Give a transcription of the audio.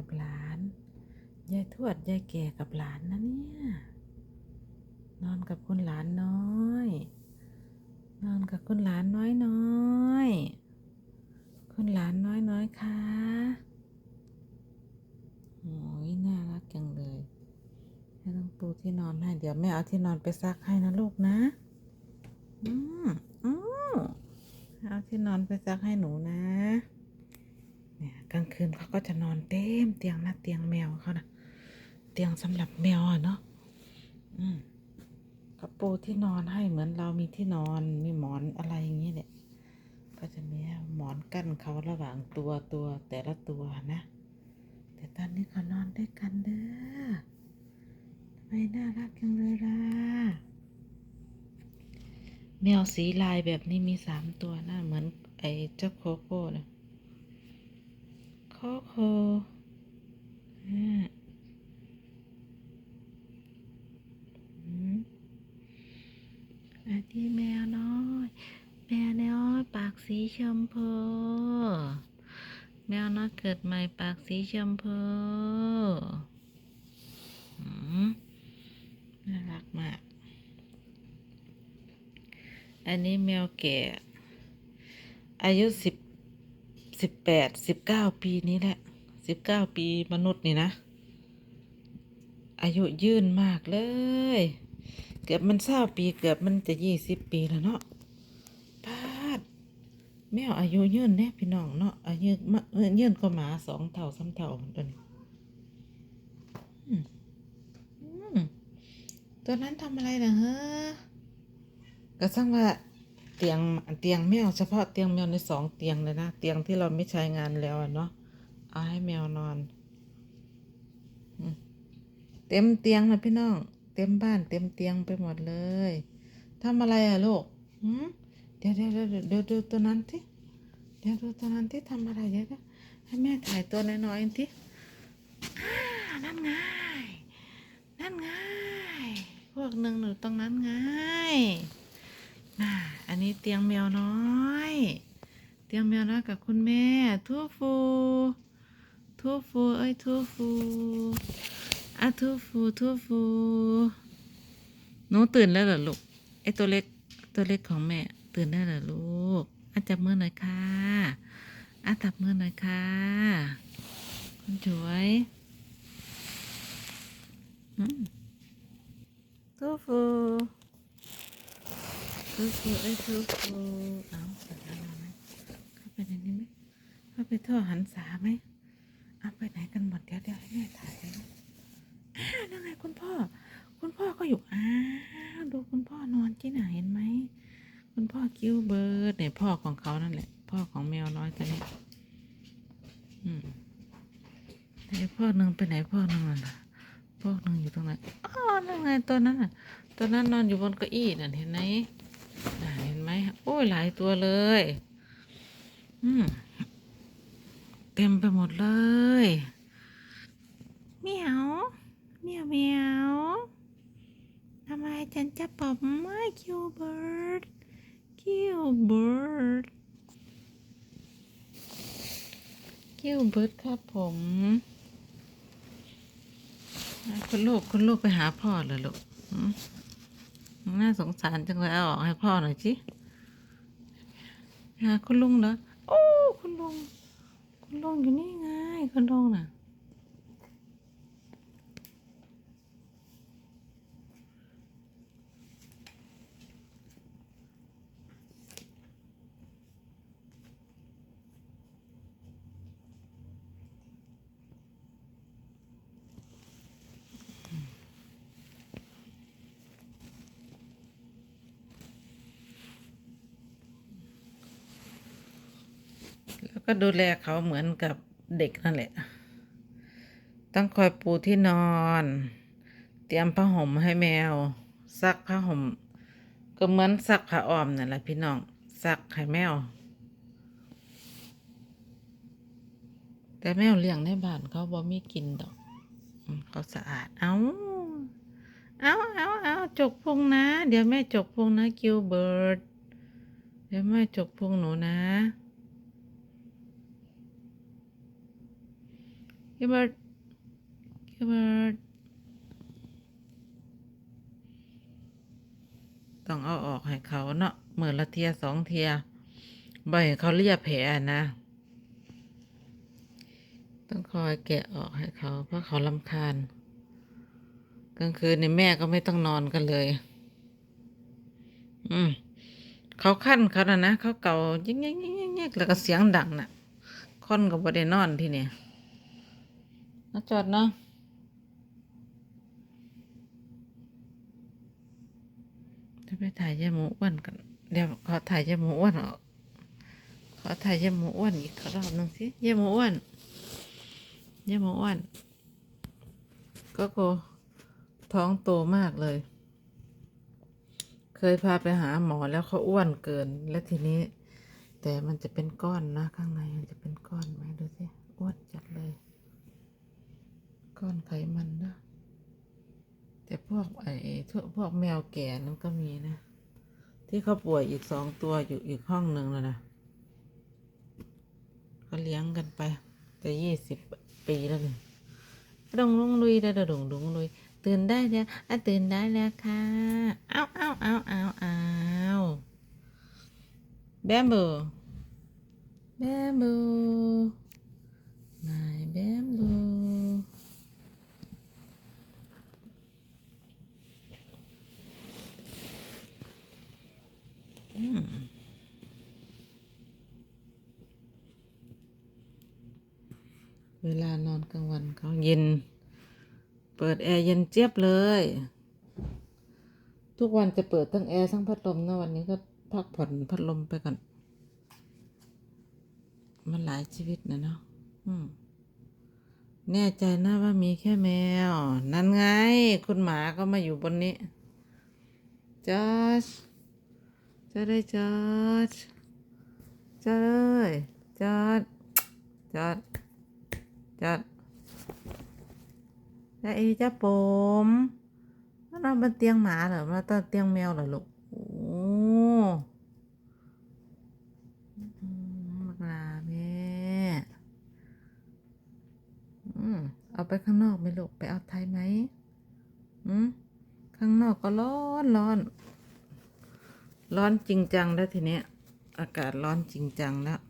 กับหลาน ยายทวดยายแก่กับหลานนะเนี่ย นอนกับคุณหลานน้อย นอนกับคุณหลานน้อยน้อย คุณหลานน้อยน้อยค่ะโอ้ยน่ารักจังเลยให้ต้องปูที่นอนให้ เดี๋ยวแม่เอาที่นอนไปซักให้นะลูกนะ อืมอืมเอาที่นอนไปซักให้หนูนะ กลางคืนเขาก็จะนอนเต็มเตียงนะเตียงแมวเขานะเตียงสำหรับแมวเนาะอืมกระปูที่นอนให้เหมือนเรามีที่นอนมีหมอนอะไรอย่างนี้แหละก็จะมีหมอนกั้นเขาระหว่างตัวตัวแต่ละตัวนะ แต่ตอนนี้เขานอนด้วยกันเด้อทำไมน่ารักจังเลยล่ะแมวสีลายแบบนี้มีสามตัวนะเหมือนไอ้เจ้าโคโค่นะ โคโค่อ่าอืมอันนี้แมวน้อย แมวน้อยปากสีชมพูแมวน้อยเกิดใหม่ปากสีชมพูน่ารักมาก อันนี้แมวแก่ อายุสิบ สิบแปดสิบเก้าปีนี้แหละสิบเก้าปีมนุษย์นี่นะ อายุยืนมากเลย เกือบมันเศร้าปีเกือบมันจะยี่สิบปีแล้วเนาะพาดแมวอายุยืนเนี่ยพี่น้องเนาะอายุมะเอ้ยยืนก็หมาสองเท่าสามเท่าตัวนี้ตัวนั้นทำอะไรนะเฮ้อก็สั่งว่า เตียงเตียงแมวเฉพาะเตียงแมวในสองเตียงเลยนะ เตียงที่เราไม่ใช้งานแล้วเนาะเอาให้แมวนอนเต็มเตียงเลยพี่น้อง เต็มบ้านเต็มเตียงไปหมดเลยทำอะไรอะลูกเดี๋ยวเดี๋ยวเดี๋ยวเดี๋ยวดูตัวนั้นที่เดี๋ยวดูตัวนั้นที่ทำอะไรเดี๋ยวเดี๋ยวให้แม่ถ่ายตัวน้อยๆที่อ่านั่นไงนั่นไงพวกหนึ่งอยู่ตรงนั้นไงน่า อันนี้เตียงแมวน้อย เตียงแมวน้อยกับคุณแม่ทูฟูทูฟูเอ้ยทูฟูอะทูฟูทูฟูหนูตื่นแล้วเหรอลูกไอตัวเล็กตัวเล็กของแม่ตื่นได้เหรอลูกอาจับมือหน่อยค่ะอาจับมือหน่อยค่ะคุณสวยอืมทูฟู ทูฟูเอ้ยทูฟูเอาเปิดอะไรไหมเข้าไปในนี้ไหมเข้าไปท่อหันษาไหมเอาไปไหนกันหมดเดี๋ยวเดี๋ยวให้แม่ถ่ายเลยนะอ้าวนั่นไงคุณพ่อ คุณพ่อก็อยู่อ้าวดูคุณพ่อนอนที่ไหนเห็นไหมคุณพ่อคิวเบิร์ดเนี่ยพ่อของเขานั่นแหละ พ่อของแมวน้อยตัวนี้อืมแต่อีกพ่อหนึ่งไปไหนพ่อหนึ่งน่ะพ่อหนึ่งอยู่ตรงไหนอ๋อนั่นไงตัวนั้นน่ะตัวนั้นนอนอยู่บนเก้าอี้นั่นเห็นไหม เห็นไหมโอ้ยหลายตัวเลย อืมเต็มไปหมดเลยเมียวเมียวเมียวทำไมฉันจะปอบไม่คิวเบิร์ดคิวเบิร์ดคิวเบิร์ดครับผมคุณลูกคุณลูกไปหาพ่อเลยลูก น่าสงสารจังเลยเอาออกให้พ่อหน่อยสิหาคุณลุงเหรอโอ้คุณลุง คุณลุงอยู่นี่ไงคุณลุงน่ะ ก็ดูแลเขาเหมือนกับเด็กนั่นแหละ ต้องคอยปูที่นอน เตรียมผ้าห่มให้แมว ซักผ้าห่ม ก็เหมือนซักผ้าอ้อมนั่นแหละพี่น้อง ซักให้แมว แต่แมวเลี้ยงในบ้านเขาบ่มีกินดอก เขาสะอาด เอาเอาเอาเอาจกพุงนะ เดี๋ยวแม่จกพุงนะกิวเบิร์ดเดี๋ยวแม่จกพุงหนูนะ Gilbert Gilbert ต้องเอาออกให้เขาเนาะเหมือนละเทียสองเทียบ่อยเขาเลียบแผลนะ ต้องคอยแกะออกให้เขา เพราะเขาลำคาญกลางคืนในแม่ก็ไม่ต้องนอนกันเลย อืมเขาขั้นเขานะนะเขาเก่ายิ่งยิ่งยิ่งยิ่งแล้วก็เสียงดังน่ะ ค่อนก็บ่ได้นอนที่นี่ นะจอดนะจะไปถ่ายยาหมูอ้วนกัน เดี๋ยวขอถ่ายยาหมูอ้วนออกขอถ่ายยาหมูอ้วนอีกรอบหนึงสิยาหมูอ้วนยาหมูอ้วนก็โกท้องโตมากเลย เคยพาไปหาหมอแล้วเขาอ้วนเกิน แล้วทีนี้ แต่มันจะเป็นก้อนนะ ข้างในมันจะเป็นก้อนไหมดูสิอ้วนจัดเลย ก้อนไขมันนะแต่พวกไอ้พวกพวกแมวแก่นั้นก็มีนะ ที่เขาป่วยอีกสองตัวอยู่อีกห้องหนึ่งแล้วนะก็เลี้ยงกันไปจะยี่สิบปีแล้วนี่ดงลุงลุยได้ดงลุงลุยตื่นได้แล้วตื่นได้แล้วค่ะอ้าวอ้าวอ้าวอ้าวอ้าวแบมบูแบมบูนายแบมบู เวลานอนกลางวันเขาเย็น เปิดแอร์เย็นเจี๊ยบเลย ทุกวันจะเปิดทั้งแอร์ทั้งพัดลมนะวันนี้ก็พักผ่อนพัดลมไปก่อน มันหลายชีวิตนะเนาะแน่ใจนะว่ามีแค่แมว นั่นไง คุณหมาก็มาอยู่บนนี้จอร์ จจอร์จเลยจอร์จอร์จเลยจอร์จอร์จอร์จแล้วไอ้เจ้าผมมันนอนบนเตียงหมาเหรอมาตอนเตียงแมวเหรอลูกโอ้มมักลาแม่อืมเอาไปข้างนอกไหมลูกไปเอาไทยไหมอืมข้างนอกก็ร้อนร้อน ร้อนจริงจังแล้วทีเนี้ย อากาศร้อนจริงจังแล้ว